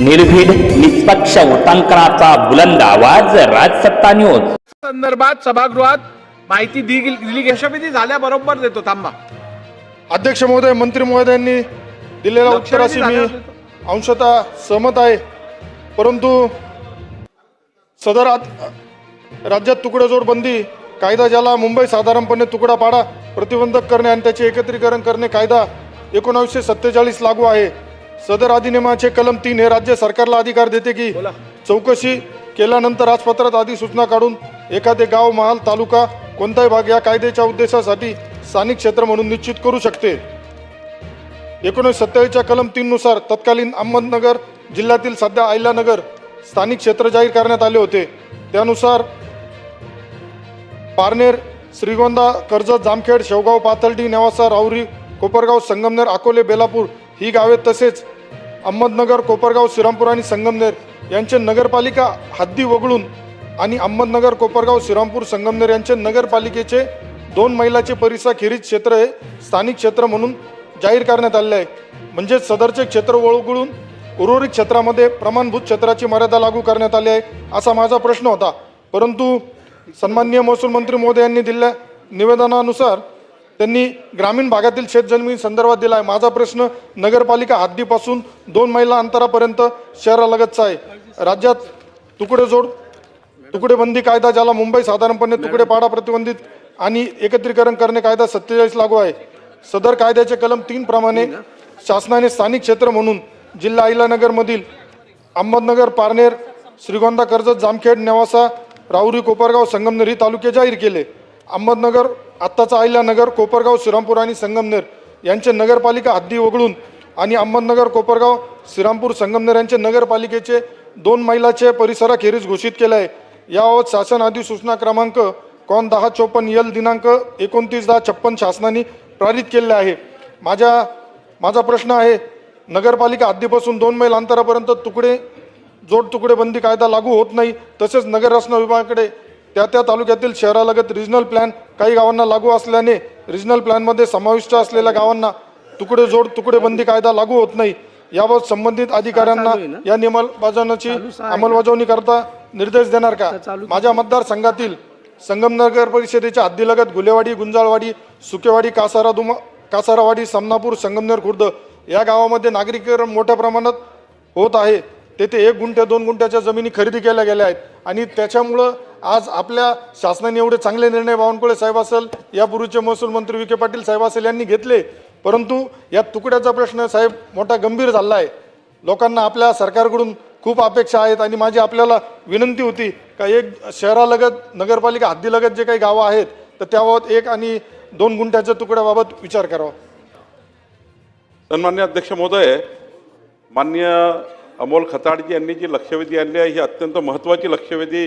निर्भीड निष्पक्ष उटांकनाचा बुलंद आवाज राजसत्ता न्यूज. संदर्भात सभागृहात माहिती दि- दिली गेली. शपथी झाल्याबरोबर देतो थांबा. अध्यक्ष महोदय मंत्री महोदयांनी दिलेल्या उत्तराशी मी अंशतः सहमत आहे. परंतु सदर राज्यात तुकडेजोड बंदी कायदा ज्याला मुंबई साधारणपणे तुकडा पाडा प्रतिबंधक करणे आणि त्याचे एकत्रीकरण करणे कायदा एकोणावीसशे सत्तेचाळीस लागू आहे. सदर अधिनियमाचे कलम तीन हे राज्य सरकारला अधिकार देते की चौकशी केल्यानंतर राजपत्रात आधी सूचना काढून एखादे गाव महाल तालुका कोणताही भाग या कायद्याच्या उद्देशासाठी स्थानिक क्षेत्र म्हणून निश्चित करू शकते. एकोणीसशे सत्तावीसच्या कलम तीन नुसार तत्कालीन अहमदनगर जिल्ह्यातील सध्या आयलानगर स्थानिक क्षेत्र जाहीर करण्यात आले होते. त्यानुसार पारनेर श्रीगोंदा कर्जत जामखेड शेवगाव पाथर्डी नेवासा राहुरी कोपरगाव संगमनेर अकोले बेलापूर ही गावे तसेच अहमदनगर कोपरगाव श्रीरामपूर आणि संगमनेर यांचे नगरपालिका हद्दी वगळून आणि अहमदनगर कोपरगाव श्रीरामपूर संगमनेर यांचे नगरपालिकेचे दोन मैलाचे परिसराखेरीज क्षेत्र हे स्थानिक क्षेत्र म्हणून जाहीर करण्यात आले आहे. म्हणजेच सदरचे क्षेत्र वळगळून उर्वरित क्षेत्रामध्ये प्रमाणभूत क्षेत्राची मर्यादा लागू करण्यात आली आहे असा माझा प्रश्न होता. परंतु सन्माननीय महसूल मंत्री मोदी यांनी दिलेल्या निवेदनानुसार त्यांनी ग्रामीण भागातील शेतजमिनी संदर्भात दिला आहे माझा प्रश्न नगरपालिका हद्दीपासून दोन मैला अंतरापर्यंत शहरालगतचा आहे. राज्यात तुकडेजोड तुकडेबंदी कायदा ज्याला मुंबई साधारणपणे तुकडेपाडा प्रतिबंधित आणि एकत्रीकरण करणे कायदा सत्तेचाळीस लागू आहे. सदर कायद्याचे कलम तीन प्रमाणे शासनाने स्थानिक क्षेत्र म्हणून जिल्हा अहिलानगरमधील अहमदनगर पारनेर श्रीगोंदा कर्जत जामखेड नेवासा राहुरी कोपरगाव संगमनेर ही तालुके जाहीर केले. अहमदनगर आत्ताचा अहिल्यानगर कोपरगाव श्रीरामपूर आणि संगमनेर यांचे नगरपालिका हद्दी वगळून आणि अहमदनगर कोपरगाव श्रीरामपूर संगमनेर यांचे नगरपालिकेचे दोन मैलाचे परिसराखेरीज घोषित केले आहे. याबाबत शासन अधिसूचना क्रमांक कॉन दहा चोपन्न यल दिनांक एकोणतीस दहा छप्पन शासनाने पारित केलेले आहे. माझ्या माझा प्रश्न आहे नगरपालिका हद्दीपासून दोन मैल अंतरापर्यंत तुकडे जोड तुकडेबंदी कायदा लागू होत नाही तसेच नगररचना विभागाकडे त्या त्या तालुक्यातील शहरालगत रिजनल प्लॅन काही गावांना लागू असल्याने रिजनल प्लॅनमध्ये समाविष्ट असलेल्या गावांना तुकडे जोड तुकडे बंदी कायदा लागू होत नाही. याबाबत संबंधित अधिकाऱ्यांना या नियमबजावणीची अंमलबजावणी करता निर्देश देणार का? माझ्या मतदारसंघातील संगमनगर परिषदेच्या हद्दीलगत गुलेवाडी गुंजाळवाडी सुकेवाडी कासारा दुमा कासारावाडी समनापूर संगमनेर खुर्द या गावामध्ये नागरिकीकरण मोठ्या प्रमाणात होत आहे. तेथे एक गुंठे दोन गुंठ्याच्या जमिनी खरेदी केल्या गेल्या आहेत. आणि त्याच्यामुळं आज आपल्या शासनाने एवढे चांगले निर्णय बावनकुळे साहेब असेल यापूर्वीचे महसूल मंत्री विखे पाटील साहेब असेल यांनी घेतले. परंतु या तुकड्याचा प्रश्न साहेब मोठा गंभीर झाला आहे लोकांना आपल्या सरकारकडून खूप अपेक्षा आहेत आणि माझी आपल्याला विनंती होती का एक शहरालगत नगरपालिका हद्दीलगत जे काही गावं आहेत तर त्याबाबत एक आणि दोन गुंठ्याच्या तुकड्याबाबत विचार करावा. सन्मान्य अध्यक्ष महोदय मान्य अमोल खताडजी यांनी जी लक्षवेधी आणली आहे ही अत्यंत महत्त्वाची लक्षवेधी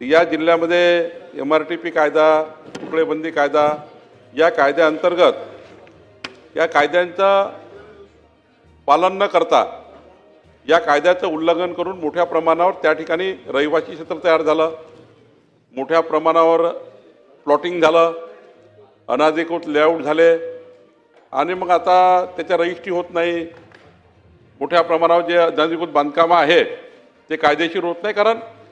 या जिल्ह्यामध्ये एम आर टी पी कायदा तुकडेबंदी कायदा या कायद्याअंतर्गत या कायद्यांचा पालन न करता या कायद्याचं उल्लंघन करून मोठ्या प्रमाणावर त्या ठिकाणी रहिवासी क्षेत्र तयार झालं. मोठ्या प्रमाणावर प्लॉटिंग झालं. अनाधिकृत लेआउट झाले. आणि मग आता त्याच्या रजिस्ट्री होत नाही. मोठ्या प्रमाणावर जे अनाधिकृत बांधकामं आहे ते कायदेशीर होत नाही. कारण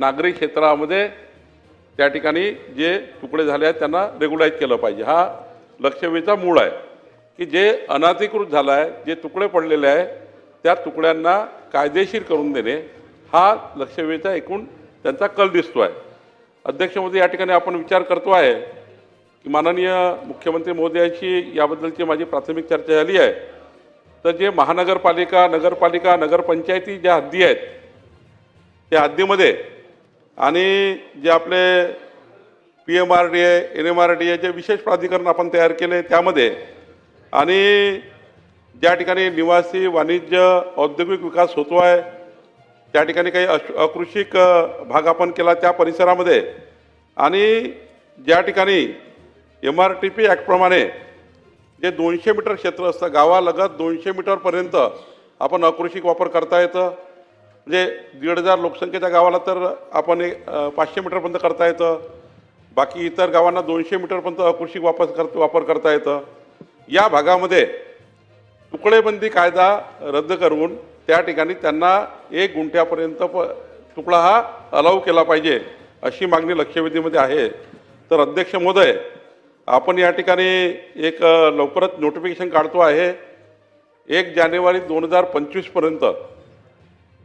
नागरी क्षेत्रामध्ये त्या ठिकाणी जे तुकडे झाले आहेत त्यांना रेग्युलाईज केलं पाहिजे. हा लक्षवेधीचा मूळ आहे की जे अनाधिकृत झालं आहे जे तुकडे पडलेले आहे त्या तुकड्यांना कायदेशीर करून देणे हा लक्षवेधीचा एकूण त्यांचा कल दिसतो आहे अध्यक्ष या ठिकाणी आपण विचार करतो आहे की माननीय मुख्यमंत्री महोदयांशी याबद्दलची माझी प्राथमिक चर्चा झाली आहे. तर जे महानगरपालिका नगरपालिका नगरपंचायती ज्या हद्दी आहेत त्या हद्दीमध्ये आणि जे आपले P M R D A N M R D A जे विशेष प्राधिकरण आपण तयार केले त्यामध्ये आणि ज्या ठिकाणी निवासी वाणिज्य औद्योगिक विकास होतो आहे त्या ठिकाणी काही अश अकृषिक भाग आपण केला त्या परिसरामध्ये आणि ज्या ठिकाणी एम आर टी पी ॲक्टप्रमाणे जे दोनशे मीटर क्षेत्र असतं गावालगत दोनशे मीटरपर्यंत आपण अकृषिक वापर करता येतं. म्हणजे दीड हजार लोकसंख्येच्या गावाला तर आपण एक, पाचशे मीटरपर्यंत करता येतं. बाकी इतर गावांना दोनशे मीटरपर्यंत अकृषिक वापर कर वापर करता येतं. या भागामध्ये तुकडेबंदी कायदा रद्द करून त्या ठिकाणी त्यांना एक गुंठ्यापर्यंत प तुकडा हा अलाव केला पाहिजे अशी मागणी लक्षवेधीमध्ये आहे. तर अध्यक्ष महोदय आपण या ठिकाणी एक लवकरच नोटिफिकेशन काढतो आहे. एक जानेवारी दोन हजार पंचवीसपर्यंत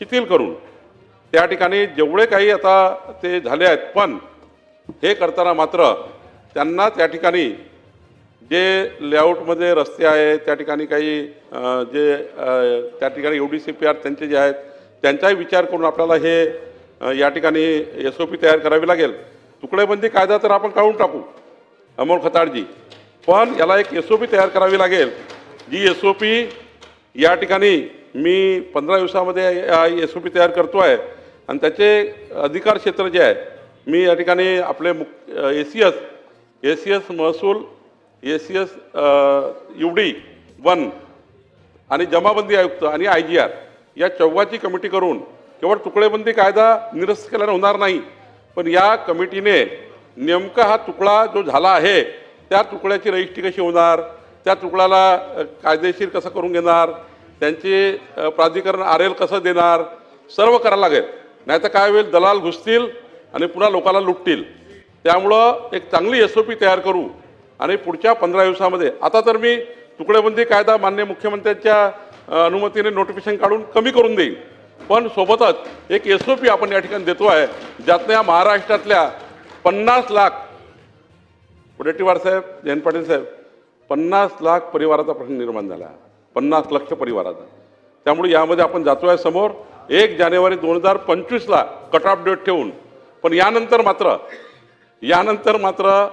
शिथिल करून. त्या ठिकाणी जेवढे काही आता ते झाले आहेत पण हे करताना मात्र त्यांना त्या ठिकाणी जे लेआउटमध्ये रस्ते आहेत त्या ठिकाणी काही जे त्या ठिकाणी U D C P R त्यांचे जे आहेत त्यांचाही विचार करून आपल्याला हे या ठिकाणी एस ओ पी तयार करावी लागेल. तुकडेबंदी कायदा तर आपण काढून टाकू अमोल खताळजी पण याला एक एस ओ पी तयार करावी लागेल जी एस ओ पी या ठिकाणी मी पंधरा दिवसामध्ये एस ओ पी तयार करतो आहे आणि त्याचे अधिकार क्षेत्र जे आहे मी या ठिकाणी आपले मुक A C S A C S महसूल A C S U D one आणि जमाबंदी आयुक्त आणि आय जी आर या चौघाची कमिटी करून केवळ तुकडेबंदी कायदा निरस्त केल्याने होणार नाही पण या कमिटीने नेमका हा तुकडा जो झाला आहे त्या तुकड्याची रजिस्ट्री कशी होणार त्या तुकड्याला कायदेशीर कसं करून घेणार त्यांचे प्राधिकरण आर एल कसं देणार सर्व करायला लागेल. नाही तर काय होईल दलाल घुसतील आणि पुन्हा लोकांना लुटतील. त्यामुळं एक चांगली एस ओ पी तयार करू. आणि पुढच्या पंधरा दिवसामध्ये आता तर मी तुकडेबंदी कायदा मान्य मुख्यमंत्र्यांच्या अनुमतीने नोटिफिकेशन काढून कमी करून देईन. पण सोबतच एक एस ओ पी आपण या ठिकाणी देतो आहे ज्यातनं या महाराष्ट्रातल्या पन्नास लाख वडेट्टीवार साहेब जयंत पाटील साहेब पन्नास लाख परिवाराचा प्रश्न निर्माण झाला. पन्नास लक्ष परिवाराचा त्यामुळे यामध्ये आपण जातो आहे समोर. एक जानेवारी दोन हजार पंचवीसला कट ऑफ डेट ठेवून. पण यानंतर मात्र यानंतर मात्र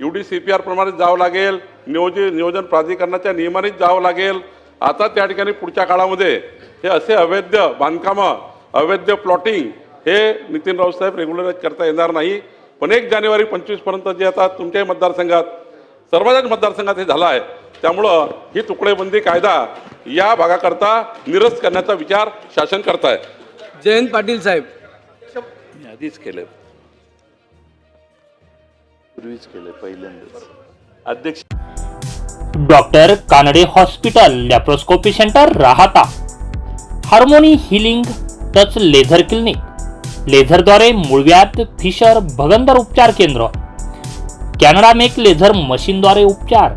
यू डी सी पी आरप्रमाणेच जावं लागेल. नियोजित नियोजन प्राधिकरणाच्या नियमानेच जावं लागेल. आता त्या ठिकाणी पुढच्या काळामध्ये हे असे अवैध बांधकामं अवैध प्लॉटिंग हे नितीन राऊत साहेब करता येणार नाही. पण एक जानेवारी पंचवीसपर्यंत जे आता तुमच्याही मतदारसंघात सर्वांच्याच मतदारसंघात हे झालं आहे. त्यामुळं ही तुकडेबंदी कायदा या भागाकरता निरस्त करण्याचा विचार शासन करत आहे जयंत पाटील साहेब. मी आधीच केलं पूर्वीच केलं पहिल्यांदाच. अध्यक्ष doctor Kanade hospital laparoscopy centre Rahata. Harmony healing touch laser clinic. लेझरद्वारे मूळव्याध फिशर भगंदर उपचार केंद्र. कॅनडा मेक लेझर मशीनद्वारे उपचार.